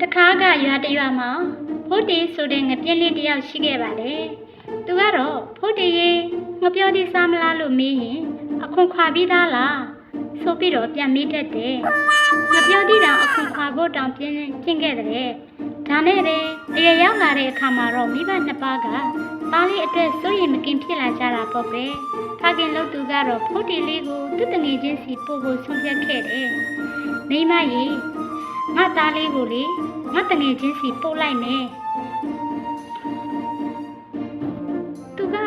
တခါကရွာတစ်ရွာမှာဖိုးတီဆိုတဲ့ငပြက်လေးတစ်ယောက်ရှိခဲ့ပါလေ။သူကတော့ဖိုးတီရေငပြောသေးစားမလားလို့မေးရင် အခွန်ခွာပြီးသားလားဆိုပြီးတော့ပြန်မေးတတ်တယ်။ငပြောသေးတာအခွန်ခွာဖို့တောင်ပြင်းကျင့်ခဲ့တဲ့။ဒါနဲ့ပဲအရရောက်လာတဲ့အခါမှာတော့မိဘနှစ်ပါးကသားလေးအတွက်စိုးရိမ်မကင်းဖြစ်လာကြတာပေါ့ပဲ။ ဖခင်လို့သူကတော့ဖိုးတီလေးကိုသူ့တငယ်ချင်းစီပို့ဖို့ဆုံးဖြတ်ခဲ့တယ်။မိမကြီးငါသားလေးကိုလေငါတငယ်ချင်းစီပို့လိုက်မယ်သူကဘာ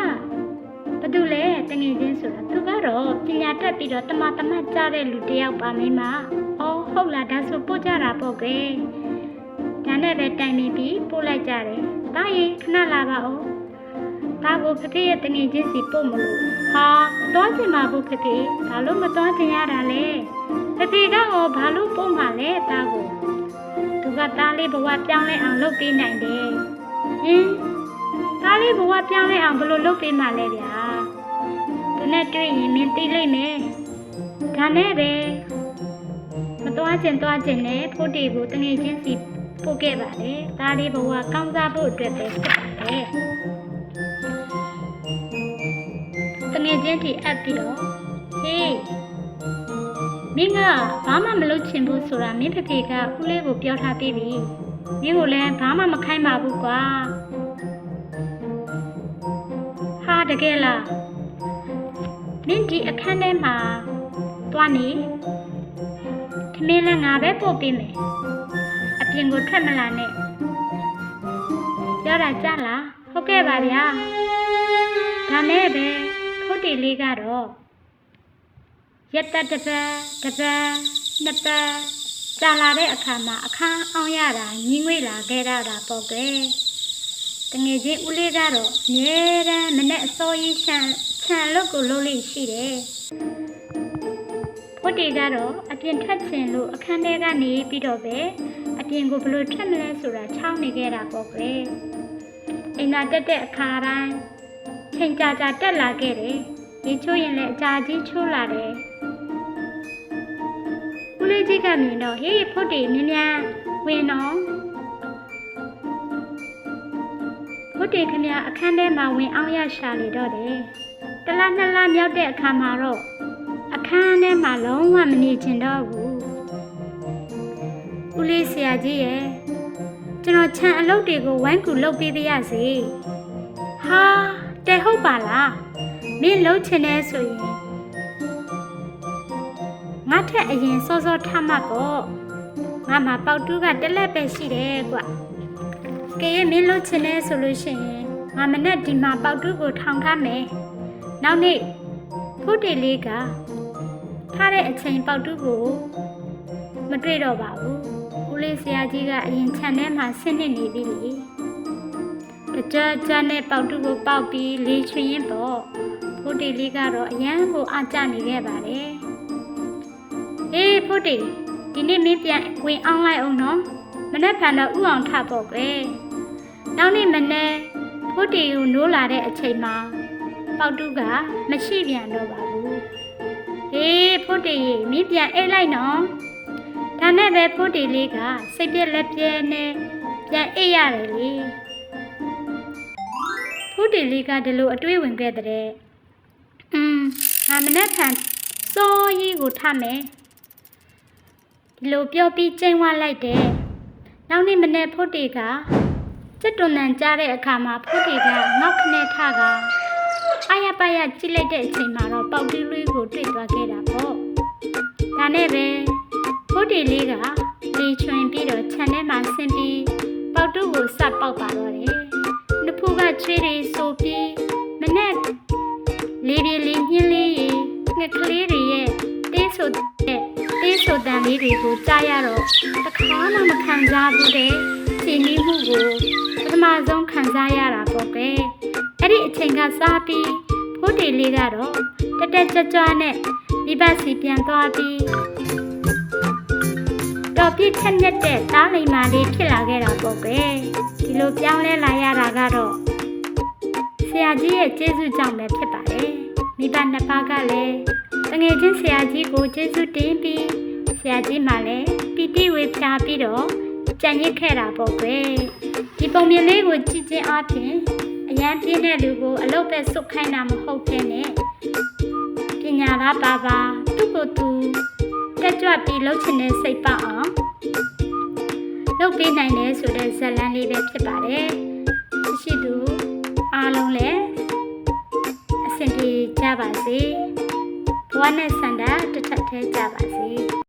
တူလဲတငယ်ချင်းဆိုတာသူကတော့ပညာတတ်ပြီးတော့တမတမတ်ကြတဲ့လူတစ်ယောက်ပါမိမအော်ဟုတ်လားဒါဆိုပို့ကြတာပေါ့ကွယ်ဒါနဲ့ပဲတိုင်နေပြီးပို့လိုက်ကြတယ်ဒါရင်ခဏလာပါဦး ဒါကိုဖဖေရဲ့တငယ်ချင်းစီပို့မလို့ဟာသွားချင်ပါဘူးဖဖေဘာလို့မသွားချင်ရတာလဲဖဖေကဟောဘာလို့ပို့မှလဲဒါကိုသူကသားလေးဘဝပြောင်းလဲအောင်လုပ်ပေးနိုင်တယ်။ဟင်သားလေးဘဝပြောင်းလဲအောင်ဘယ်လိုလုပ်ပေးမှလဲဗျာ။သူနဲ့တွေ့ရင်မင်းသိလိမ့်မယ်။ဒါနဲ့ပဲမသွားကျင်သွားကျင်နဲ့ဖို့တီကိုတငယ်ချင်းစီပို့ခဲ့ပါလေ။သားလေးဘဝကောင်းစားဖို့အတွက်ပဲဖြစ်ပါတယ်။ တငယ်ချင်းတီအပ်ပြီးတော့ဟေးမင်းကဘာမှမလုပ်ချင်ဘူးဆိုတာမင်းဖေဖေကဦးလေးကိုပြောထားပြီးပြီ။မင်းကိုလည်းဘာမှမခိုင်းပါဘူးကွာ။ဟာတကယ်လား။မင်းဒီအခန်းထဲမှာတွားနေ။ခမင်းလည်းငါပဲပို့ပေးမယ်။အပြင်ကိုထွက်မလာနဲ့။ပြောတာကြားလား။ဟုတ်ကဲ့ပါဗျာ။ဒါနဲ့ပဲထု တ်တီလေးကတော့ရက်တက်တစ်ပတ်တစ်ပတ်နှစ်ပတ်ကြာလာတဲ့အခါမှာအခန်းအောင်ရတာညီငွေလာခဲ့ရတာပေါ့ကွယ်တငယ်ချင်းဦးလေးကတော့အမြဲတမ်းမနဲ့အစိုးရချန်ချန်လုတ်ကိုလုပ်လို့ရှိတယ်ဖို့တီကတော့အပြင်ထွက်ချင်လို့အခန်းထဲကနေပြီးတော့ပဲအပြင်ကိုဘယ်လိုထွက်မလဲဆိုတာချောင်းနေခဲ့တာပေါ့ကွယ်အိမ်သာတက်တဲ့အခါတိုင်း ချိန်ကြာကြာတက်လာခဲ့တယ်။ရေချိုးရင်လည်းအကြာကြီးချိုးလာတယ်။ဦးလေးကြီးကမြင်တော့ဟေးဖုတ်တွေမြင်မြန်ဝင်တော့ဖုတ်တွေခမအခန်းထဲမှာဝင်အောင်ရရှာနေတော့တယ်။တလားနှစ်လားမြောက်တဲ့အခါမှာတော့အခန်းထဲမှာလုံးဝမနေချင်တော့ဘူး။ဦးလေးဆရာကြီးရဲ့ကျွန်တော်ခြံအလုပ်တွေကိုဝိုင်းကူလုပ်ပေးပါရစေ။ဟာ တဲဟုတ်ပါလားမင်းလုပ်ချင်တယ်ဆိုရင်ငါထက်အရင်စောစောထမှတ်ပေါ့ငါမှာပေါက်တူးကတက်လက်ပဲရှိတယ်ကွကဲရင်မင်းလို့ချင်နေဆိုလို့ရှိရင်ငါမနဲ့ဒီမှာပေါက်တူးကိုထောင်ထားမယ်နောက်နေ့ဖုတ်တေလေးကထားတဲ့အချိန်ပေါက်တူးကိုမတွေ့တော့ပါဘူးဦးလေးဆရာကြီးကအရင်ခြံထဲမှာဆင်းနေနေပြီလေ တကြကြနဲ့ပေါက်တူးကိုပေါက်ပြီးလေးချွင်ရင်ပေါ့ဖုတ်တေလေးကတော့အရန်ကိုအကြနေခဲ့ပါတယ်ဟေးဖို့တီဒီနေ့မင်းပြန်ဝင်အောင်လိုက်အောင်နော်မနေ့ဖန်တော့ဥအောင်ထပေါ့ကွယ်နောက်နေ့မနေ့ဖို့တီကိုနိုးလာတဲ့အချိန်မှာပေါက်တူးကမရှိပြန်တော့ပါဘူးဟေးဖို့တီမင်းပြန်အိတ်လိုက်နော်ဒါနဲ့ပဲဖို့တီလေးကစိတ်ပြက်လက်ပြဲနဲ့ပြန်အိတ်ရတယ်လေ ဖို့တီလေးကဒီလိုအတွေးဝင်ခဲ့တဲ့อืมငါမနေ့ဖန်စောကြီးကိုထမယ်ဒီလိုပြောပြီးကျိန်းဝလိုက်တယ်။နောက်နေ့မနေ့ဖုတ်တီကစက်တွန်နန်ကြားတဲ့အခါမှာဖုတ်တီကနောက်ခနဲ့ထကအာရပါရကြည့်လိုက်တဲ့အချိန်မှာတော့ပေါက်တူးလေးကိုတွေ့သွားခဲ့တာပေါ့။ဒါနဲ့ပဲဖုတ်တီလေးကလေချွင်ပြီးတော့ခြံထဲမှာဆင်းပြီးပေါက်တူးကိုစပေါက်ပါတော့တယ်။နဖူးက ချွေးတွေဆိုပြီးမနေ့လေးပြေလေးညင်းလေးရေငှက်ကလေးတွေရဲ့တေးဆိုတဲ့တေးဆိုတန်လေးတွေကိုကြားရတော့တစ်ခါမှမခံစားဘူးတဲ့ရှင်နီးမှုကိုပထမဆုံးခံစားရတာပေါ့ပဲအဲ့ဒီအချိန်ကစားပြီးဖိုးတီလေးကတော့တက်တက်ကြွကြွနဲ့မိဘစီပြန်သွားပြီးတော့ပြည့်ချက်မြက်တဲ့တားလိမ်မာလေးဖြစ်လာခဲ့တာပေါ့ပဲဒီလိုပြောင်းလဲလာရတာကတော့ဆ ရာကြီးရဲ့ကျေးဇူးကြောင့်ပဲဖြစ်ပါတယ်။မိဘနှစ်ပါးကလည်းတငယ်ချင်းဆရာကြီးကိုကျေးဇူးတင်ပြီးဆရာကြီးမှလည်းပီတိဝေပြာပြီးတော့ကြံရစ်ခဲ့တာပေါ့ကွယ်ဒီပုံမြင်လေးကိုကြည့်ချင်းအပြင်အရန်ပြင်းတဲ့လူကိုအလုပ်ပဲစွတ်ခိုင်းတာမဟုတ်ဘဲနဲ့ပညာသားပါပါသူ့ကိုယ်သူတက်ကြွပြီးလှုပ်ချင်တဲ့စိတ်ပအောင်လုပ်ပေးနိုင်တယ်ဆိုတဲ့ဇာတ်လမ်းလေးပဲဖြစ်ပါတယ်ရှိသူ အားလုံးလည်းအဆင်ပြေကြပါစေဘဝနဲ့ဆန္ဒတစ်ထပ်ထဲကြပါစေ